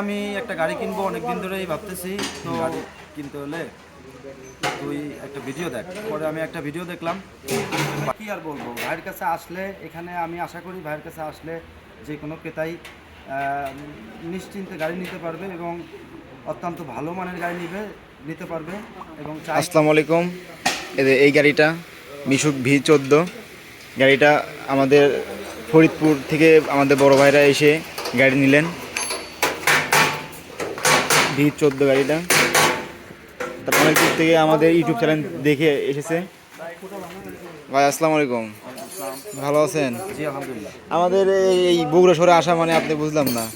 আমি একটা গাড়ি কিনবো অনেকদিন ধরেই ভাবতেছি। তো গাড়ি কিনতে হলে তুই একটা ভিডিও দেখ। পরে আমি একটা ভিডিও দেখলাম। কি আর বলব ভাইয়ের কাছে আসলে এখানে আমি আশা করি ভাইয়ের কাছে আসলে যে কোনো ক্রেতাই নিশ্চিন্তে গাড়ি নিতে পারবে এবং অত্যন্ত ভালো মানের গাড়ি নিবে নিতে পারবে এবং আসসালামু আলাইকুম। এই এই গাড়িটা মিশুক ভি চোদ্দ। গাড়িটা আমাদের ফরিদপুর থেকে আমাদের বড় ভাইরা এসে গাড়ি নিলেন। ভি চোদ্দ গাড়িটা। তার অনেক দূর থেকে আমাদের ইউটিউব চ্যানেল দেখে এসেছে। ভাই আসসালামু আলাইকুম। ভালো আছেন? জি আলহামদুলিল্লাহ। আমাদের এই- এই বগুড়া শহরে আসা মানে আপনি বুঝলাম না।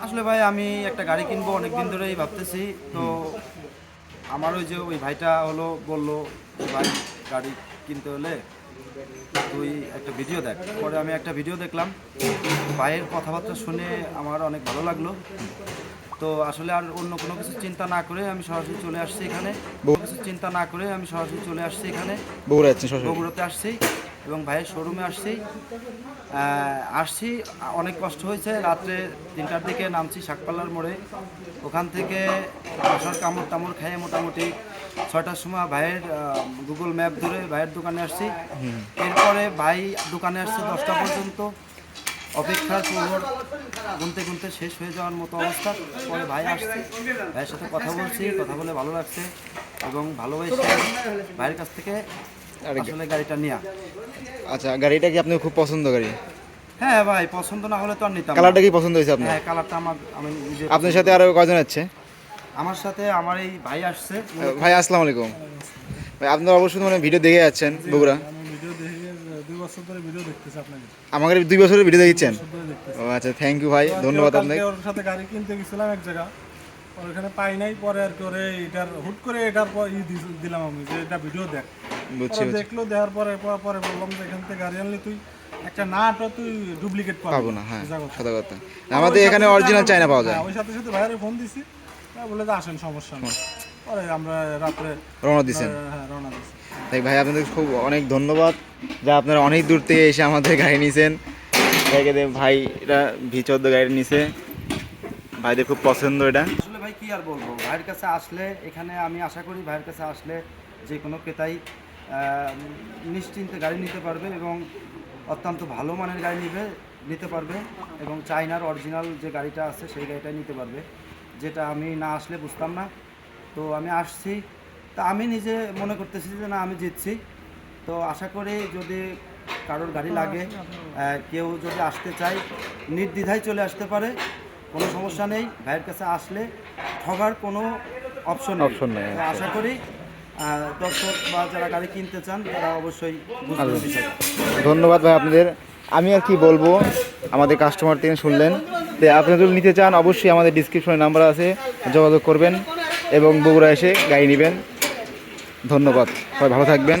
আসলে ভাই আমি একটা গাড়ি কিনবো অনেকদিন ধরেই ভাবতেছি। তো আমার ওই যে ওই ভাইটা হলো বলল ভাই গাড়ি কিনতে হলে তুই একটা ভিডিও দেখ। পরে আমি একটা ভিডিও দেখলাম। ভাইয়ের কথাবার্তা শুনে আমার অনেক ভালো লাগল। তো আসলে আর অন্য কোনো কিছু চিন্তা না করে আমি সরাসরি চলে আসছি এখানে। কিছু চিন্তা না করে আমি সরাসরি চলে আসছি এখানে। বগুড়া বগুড়াতে আসছি এবং ভাইয়ের শোরুমে আসছি। আসছি অনেক কষ্ট হয়েছে। রাত্রে তিনটার দিকে নামছি শাকপাল্লার মোড়ে। ওখান থেকে আসার কামড় টামড় খেয়ে মোটামুটি ছয়টার সময় ভাইয়ের গুগল ম্যাপ ধরে ভাইয়ের দোকানে আসছি। এরপরে ভাই দোকানে আসছে দশটা পর্যন্ত। অপেক্ষার প্রহর গুনতে গুনতে শেষ হয়ে যাওয়ার মতো অবস্থা। পরে ভাই আসছে। ভাইয়ের সাথে কথা বলছি কথা বলে ভালো লাগছে এবং ভালোবেসে। ভাইয়ের কাছ থেকে আসলে গাড়িটা নেওয়া আচ্ছা গাড়িটা কি আপনার খুব পছন্দ গাড়ি? হ্যাঁ ভাই পছন্দ না হলে তো আর নিতাম কালারটা কি পছন্দ হয়েছে আপনার? হ্যাঁ কালারটা আমার আমি নিজে আপনার সাথে আরও কয়জন আছে? আমার সাথে আমার এই ভাই আসছে। ভাই আসসালামু আলাইকুম। ভাই আপনারা অবশ্যই মানে ভিডিও দেখে যাচ্ছেন বগুড়া আমি ভিডিও দেখে দুই বছর ধরে ভিডিও দেখতেছি আপনাকে। আমাকে দুই বছরের ভিডিও দেখছেন? ও আচ্ছা থ্যাংক ইউ ভাই ধন্যবাদ আপনাকে। ওর সাথে গাড়ি কিনতে গেছিলাম এক জায়গা। ওখানে পাই নাই পরে আর কি ওরে এটার হুট করে এটার পর ই দিলাম আমি যে এটা ভিডিও দেখ। বুঝছি। দেখল দেওয়ার পরে পরে পরে বললাম যে এখান থেকে গাড়ি আনলে তুই একটা নাটও তুই ডুপ্লিকেট পাবি। না হ্যাঁ সোজা কথা। আমাদের এখানে অরিজিনাল চাইনা পাওয়া যায়। হ্যাঁ, ওই সাথে সাথে ভাইয়ারে ফোন দিছি। বলে যে আসেন সমস্যা নেই। পরে আমরা রাত্রে রওনা দিচ্ছেন হ্যাঁ রওনা দিছি। তাই ভাই আপনাদের খুব অনেক ধন্যবাদ। যা আপনারা অনেক দূর থেকে এসে আমাদের গাড়ি নিয়েছেন ভাইকে দে- ভাই, এটা ভি চোদ্দ গাড়ি নিছে। ভাইদের খুব পছন্দ এটা। আসলে ভাই কি আর বলব? ভাইয়ের কাছে আসলে, এখানে আমি আশা করি ভাইয়ের কাছে আসলে যে কোনো ক্রেতাই নিশ্চিন্তে গাড়ি নিতে পারবে এবং অত্যন্ত ভালো মানের গাড়ি নিবে, নিতে পারবে এবং চাইনার অরিজিনাল যে গাড়িটা আছে, সেই গাড়িটাই নিতে পারবে। যেটা আমি না আসলে বুঝতাম না। তো আমি আসছি। তা আমি নিজে মনে করতেছি যে, না, আমি জিতছি। তো আশা করি যদি কারোর গাড়ি লাগে কেউ যদি আসতে চায় নির্দ্বিধায় চলে আসতে পারে কোনো সমস্যা নেই। ভাইয়ের কাছে আসলে ঠগার কোনো অপশন Option নেই, আশা করি দর্শক বা যারা গাড়ি কিনতে চান তারা অবশ্যই বিষয়টা ধন্যবাদ ভাই আপনাদের। আমি আর কি বলব আমাদের কাস্টমার থেকে শুনলেন। তো আপনারা যদি নিতে চান অবশ্যই আমাদের ডিসক্রিপশনে নাম্বার আছে যোগাযোগ করবেন এবং বগুড়া এসে গাড়ি নেবেন। ধন্যবাদ। সবাই ভালো থাকবেন।